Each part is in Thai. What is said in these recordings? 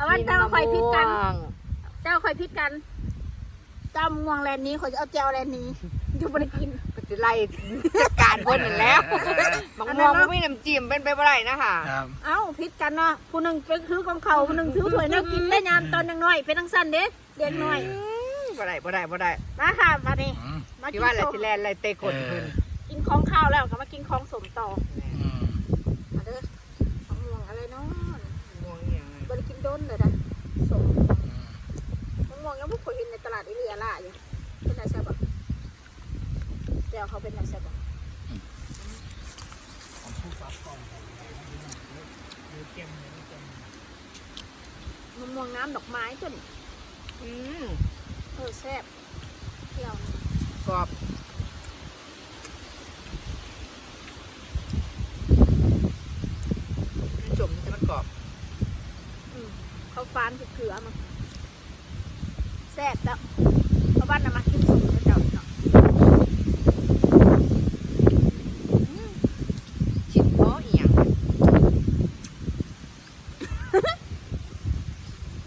เอาวันเจ้าคอยพิดกันม่วงเจ้าคอยพิดกันเจ้าม่วงแลนนี้คอยจะเอาแจวแลนนี้อยู่บริกิน ก็จะไล่จัดการเพิ่นนั่นแล้วบางอันนั้ม่วนงเนอะบ่มีน้ำจิ้มเป็นไปบ่ได้นะคะครับเอ้าพิดกันเนาะผู้หนึ่งเป็นถือของเขาผู้หนึ่งถือถ้วยแน้กินได้ยามตอนยังน้อยเป็นทั้งสั้นเด้เด็กน้อยบ่ได้บ่ได้บ่ได้มาค่ะมาดิอืมมากิที่นว่าแหละสมสิแลนไล่เตะกดเพิ่น กินของข้าวแล้วก็มากินของสมต่ออืม มาเด้อมะม่วงอะไรเนาะ ม่วงอหย่างไร บริกิ นโดนเลยนะสมมะม่วงยังไม่เคยเห็นในตลาดอิเลียล่าอยู่เป็นอะไรใช่ปะเดี๋ยวเขาเป็นอะไรใช่ปะมะม่วงน้ำดอกไม้จนอืมเออแซ่บเที่ยวกรอบมันจมจะมันกรอบ อืม เขาฟานเกลือมาแซ่บแล้วเพราะบ้านน่ะมากินสมเจ้าเนาะชิ้นเพาะอีหยัง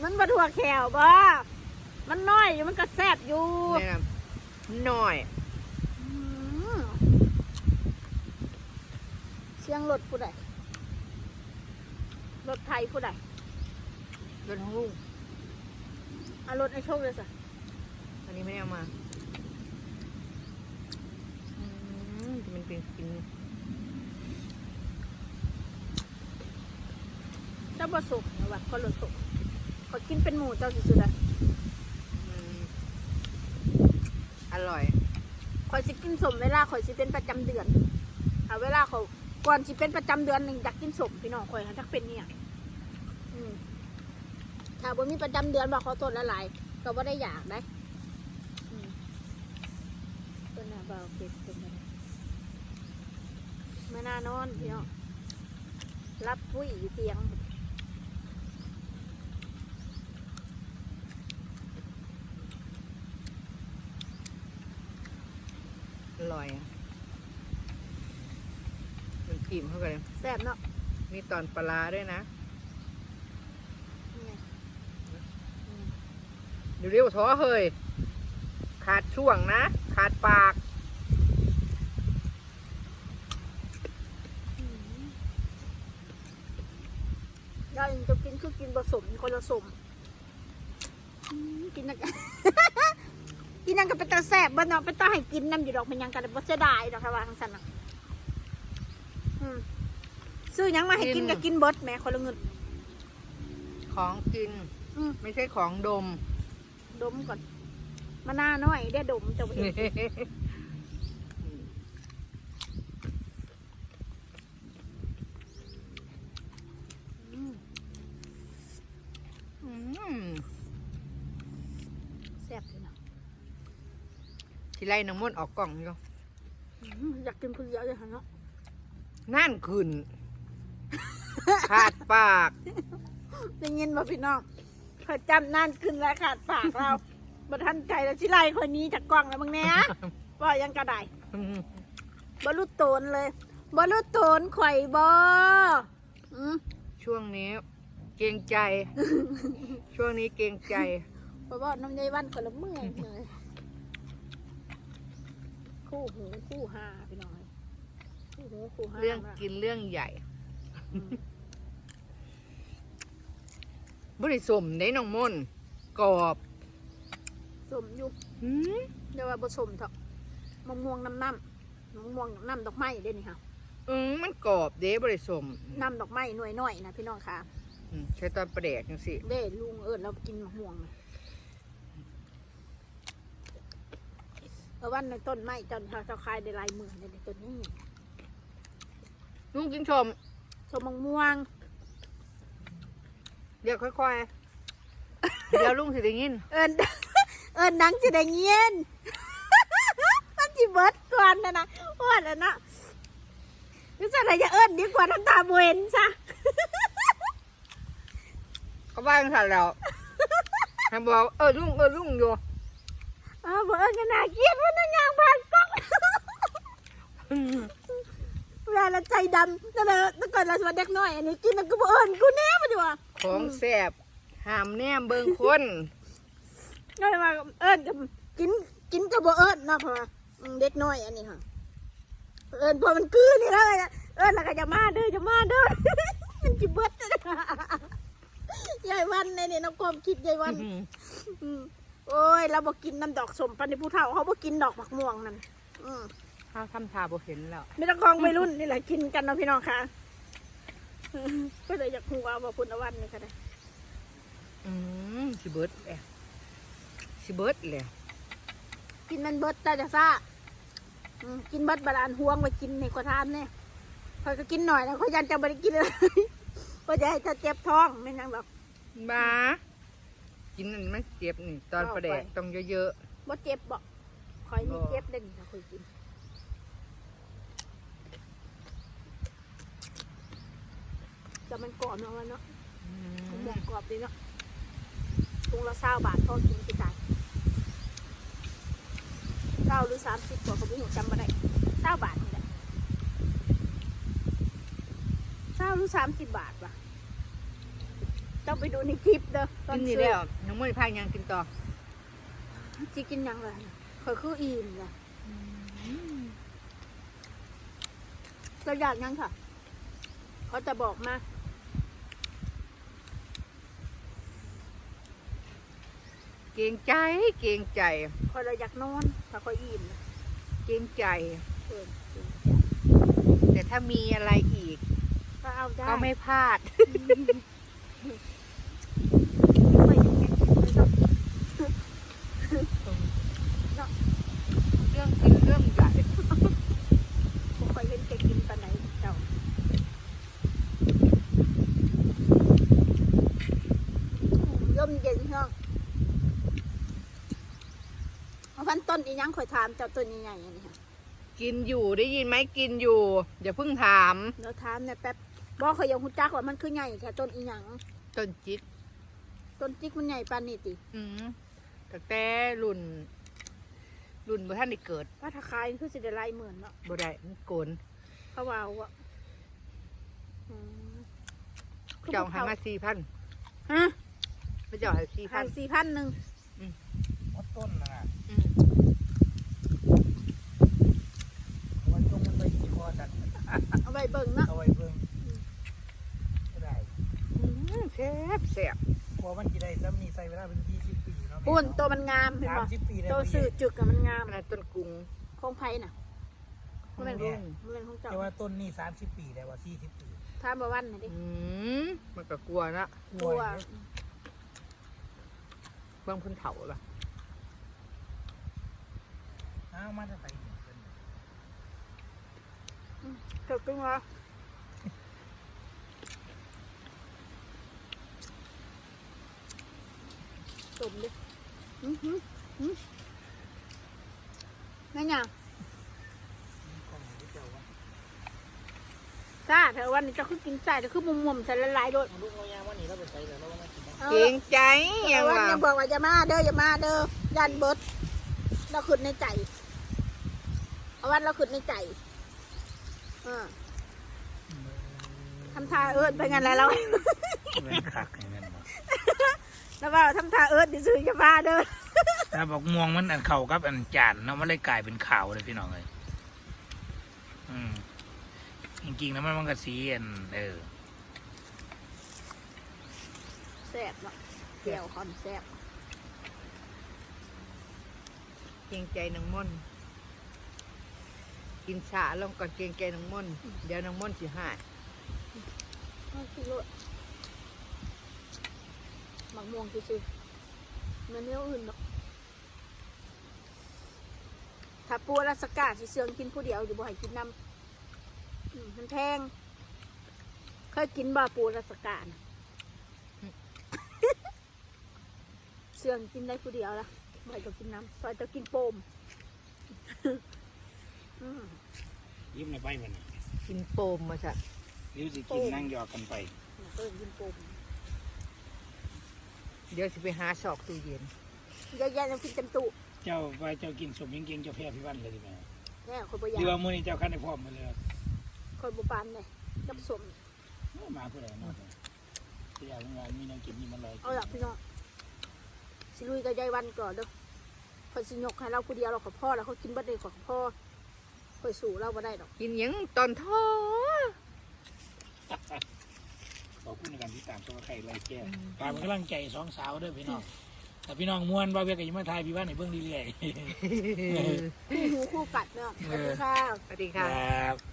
มันบะถั่วแขวบ่มันน้อยอยู่มันก็แซ่บอยู่แนะนำหน่อยอืมเสียงรถผู้ใดรถไทยผู้ใด รสของลุงเอารถในโชคเลยสิอันนี้ไม่ได้เอามาอืมจะมันเป็นกินเจ้าบะสุกนะวะคนรถสุกขอกินเป็นหมูเจ้าสุดๆเลยอืมอร่อยขอยสิกินสมเวลาขอยสิเป็นประจำเดือนเอาเวลาเขาก่อนสิเป็นประจำเดือนหนึ่งอยากกินสมพี่น้องขอยจักเป็นเนี่ยอืม ถ้าบ่มีประจำเดือนบอกเขาต้นละหลายก็บ่ได้อยากได้อืมต้นหน้าเบาเก็บต้นหน้าไม่น่านอนพี่น้องรับผู้อยู่เตียง อร่อยอะมันกลิ่มเข้ากันเลยแซ่บเนาะ มีตอนปลาร้าด้วยนะ นี่ไงอืม เดี๋ยวเรียวท้อเฮยขาดช่วงนะ ขาดปากยายจะกินคือกินผสมคนละสมอืมกินนักกินนังกับเป็นตาแซ่บบ้านเนาะเป็นตาให้กินน้ำอยู่ดอกเป็นหยังกันบ่เสียดายดอกค่ะว่าทั้งสันน่ะอืมซื้อหยังมาให้กินกินก็กินเบิดแหม่คนละเงินของกินอืมไม่ใช่ของดม ดมก่อนมาหน้าน้อยได้ดมจะบ่เห็นอืมอืมแซ่บเลยเนาะทีไรน้ำมันต์ออกกล่องอยู่อืมอยากกินคนเดียวเลยค่ะเนาะนั่นขึ้นขาดปาก ได้ยินบ่พี่น้อง เพิ่นจำนั่นขึ้นแล้วขาดปากเราบ่ทันใจแล้วสิไล่คนนี้จากกล้องแล้วมึงแหน่บ่ยังกระไดบ่รู้โตนเลยบ่รู้โตนข่อยบ่อืมช่วงนี้ เกรงใจ ช่วงนี้เกรงใจบ่บ่น้ำใยวันคนละเมื่อยเลยคู่หูคู่หาพี่น้องคู่หูคู่หาเรื่องมากินเรื่องใหญ่อืม บริสมได้น้องมนต์กรอบสมอยู่หืมเดี๋ยวว่าผสมเถอะมะม่วงน้ำน้ำมะม่วงน้ำดอกไม้เด้นี่ค่ะอืมมันกรอบเด้บริสมน้ำดอกไม้หน่วยน้อยนะพี่น้องค่ะอืมใช้ตอนประเดกจังสิเด้ลุงเอิญเรากินมะม่วงนะเพราะวันในต้นไม้จนเขาเจ้าคายได้หลายหมื่นเลยต้นนี้ลุงกินชมสมมะม่วง เดี๋ยวค่อยๆ เดี๋ยวลุงสิได้ยิน เอิญเอิญนังจะได้เงียนมันจิเบิดก่อนนะนะว่าแล้วนะนี่จะอะไรจะเอิญดีกว่าทั้งตาบเวนซะก็ว่าจังสันแล้วให้บอกเออลุงเออลุงอยู่อ้าวบอกเอิญกันนาเกลียดว่านั่งยางผ่านกล้องเวลาเราใจดำนั่นแหละแต่ก่อนเราสวัสดีเด็กน้อย อันนี้กินมันก็บอกเอิญกูแน่มาดีว่า ของแซ่บหห้ามแนมเบิ่งคนก็เลยว่าเอิญกับกินกินกับบ่เอิญเนาะเพราะว่าอืมเด็กน้อยอันนี้ค่ะ เอิญพอมันกือนี่แล้วก็เอิญแล้วก็จะมาเด้อจะมาเด้อ มันจิเบิดยายวันในนี่น้องความคิดยายวันอืมโอ้ยเราบอกกินน้ำดอกสมปันในผู้เฒ่าเขาบอกกินดอกผักม่วงนั่นอืม ข้าวทำทาบ่เห็นแล้ว ไม่ต้องกองไปรุ่นนี่แหละกินกันเนาะพี่น้องค่ะอืม ก็เลยอยากหัวว่าพุนวันนี่ค่ะได้อืมสิเบิดแหละสิเบิดแหละกินมันเบิดแต่จะซ่าอืมกินเบิดบาดาลห่วงไปกินในกระทานเนี่ยคอยก็กินหน่อยนะคอยยันจะไม่ได้กินเลยก็จะให้จะเจ็บท้องไม่ยังหรอกบ้ากินนั่นมันเจ็บนี่ตอนเอาประแดกไปต้องเยอะบ่เจ็บบ่คอยนี่บ่เจ็บเด่นถ้าคอยกิน แต่มันกรอบเนาะมันเนาะๆอืมันมหมกกรอบดีเนาะถุงละเศร้าบาทพอกินไปจ่ายเศร้าหรือสามสิบกว่าเขาไม่รู้จำมาได้เศร้าบาทนี่แหละเศร้าหรือสามสิบบาทวะต้องไปดูในคลิปเด้อตอกินนนี่ซื้อแล้วน้องมวยพายังกินต่อจีกินยังไงเคยคืออิ่มเลยเราอยากยังค่ะ เขาจะบอกมา เกรงใจ เกรงใจ คอยเราอยากนอนถ้าคอยอิ่มนะเกรงใจ เออแต่ถ้ามีอะไรอีก ก็เอาได้ก็ไม่พลาด ไม่อยากกินไม่ต้องเรื่องกินเรื่องใหญ่ผมเคยเห็นแกกินตอนไหนเจ้าย่มเย็นเนาะเอาพัน ต้นอีหยังข่อยถามเจ้าต้นใหญ่ๆอันนี้ค่ะกินอยู่ได้ยินไหมกินอยู่อย่าเพิ่งถามเดี๋ยวถามเนี่ยแป๊บบอกเขายังหุ่จักว่ามันคือใหญ่แค่ต้นอีหยังต้นจิกต้นจิกมันใหญ่ปานนี่ติอืมตั้งแต่รุ่น รุ่นบ่ท่านได้เกิดว่าถ้าขายคือสิได้หลายหมื่นเนาะบ่ได้มันโกนเขาว่าว่าอืมเจ้าให้มาสี่พันฮะพระเจ้าให้สี่พัขานยสี่พันหนึ่งวัดต้นนะอืม วันจงมันไปกี่ข้อดัน เอาไว้เบิ่งเนาะเอาไว้เบิ่งก็ได้อืมแซ่บแซ่บกลัวมันกี่ได้ซ้ำนี่ใส่เวลาเป็นยี่สิบปีเนาะปุ่นตัวมันงามเห็นสามป่สิบปีได้ตัวสื่อจึกกับมันงามขนาดต้นกุ้งของไผ่น่ะมันเป็นกุ้งมันเป็นของเจ้าแต่ว่าต้นนี่สามสิบปีได้ว่าสี่สิบปีถามบ่วันน่ะดิอืมมันก็กลัวนะกกลัลัววบางเพิ่นเถาล่ะอ้าวมาจะใส่ เกิดขึ้นมาสมดิอือหือหือแม่นยังของที่เจ้าว่าซ่าเธอวันนี้เจะคือกินใส่จะคือมุมมุมๆใส่ละลายโดดลูกเรายางวันนี้เราไปใส่แล้วเรามากินเอเกรองใจเอยัองวันว่ายังบอกว่าจะมาเด้ออย่ามาเด้อยันเบิดเราขึ้นในใจเอาวันเราขึ้นในใจเออ ทำท่าเอิญไปงั้นแหล้วเราเว้นคักอย่างนั้นบ่แล้วว่าทำท่าเอิญดิซื้ออย่ามาเด้อถ้าบอกม่วงมันอันเข่ากับอันจานเนาะมันเลยกลายเป็นขาวเลยพี่น้องเลยอืมจริงๆแล้วมันมันก็สีอันเออแซ่บเนาะเกี่ยวคอนแซ่บเกรงใจนางม่อน กินฉาลงก่อนเกรงใจนางม่อนเดี๋ยวนางม่อนสิหายเอาสิโลดหมักม่วงซื้อๆมันเนื้ออื่นเนาะถ้าปัวรัสกาสิเสืองกินผู้เดียวอยู่บ่ให้กินน้ำอืมมันแพงเคยกินบ่ปูรัสกานะเสืองกินได้ผู้เดียวละบ่ให้ต้องกินน้ำซอยต้องกินโปมอืม ยิ้มในไปมันกินโปมมาซะนิ้วสิกินนั่งหยอกกันไปเออกินโปมเดี๋ยวสิไปหาซอกตู้เย็นเยอะแยะเลยกินเต็มตู้เจ้าไปเจ้ากินสมยิงเก่งเจ้าแพ้พี่วันเลยดีไหมแน่คนบ่อยาหรือว่ากมื้อนี้เจ้าคันได้พร้อมมาเลยคนบุปานเนี่ยกับสมมาผู้ใดเนาะที่อยากงานมีน้ำกินมีมันลอยเอาล่ะพี่น้องสิลุยกับยายวันก่อนเด้อคอยสิยกให้เราผู้เดียวเราขอพ่อแล้วเขากินบัดเลยขอพ่อ คอยสู่เราบ่ได้ดอกกินหยังตอนท้อขอบคุณในการที่ตามตัวไข่ไรแก้วฝากเป็นกำลังใจสองสาวเด้อพี่น้องแต่พี่น้องม่วนว่าเวียกับยิมาทายพี่ว่าในเบื้องดีเลย คู่หูคู่กัดเนาะสวัสดีค่ะ สวัสดีคค่ะรับ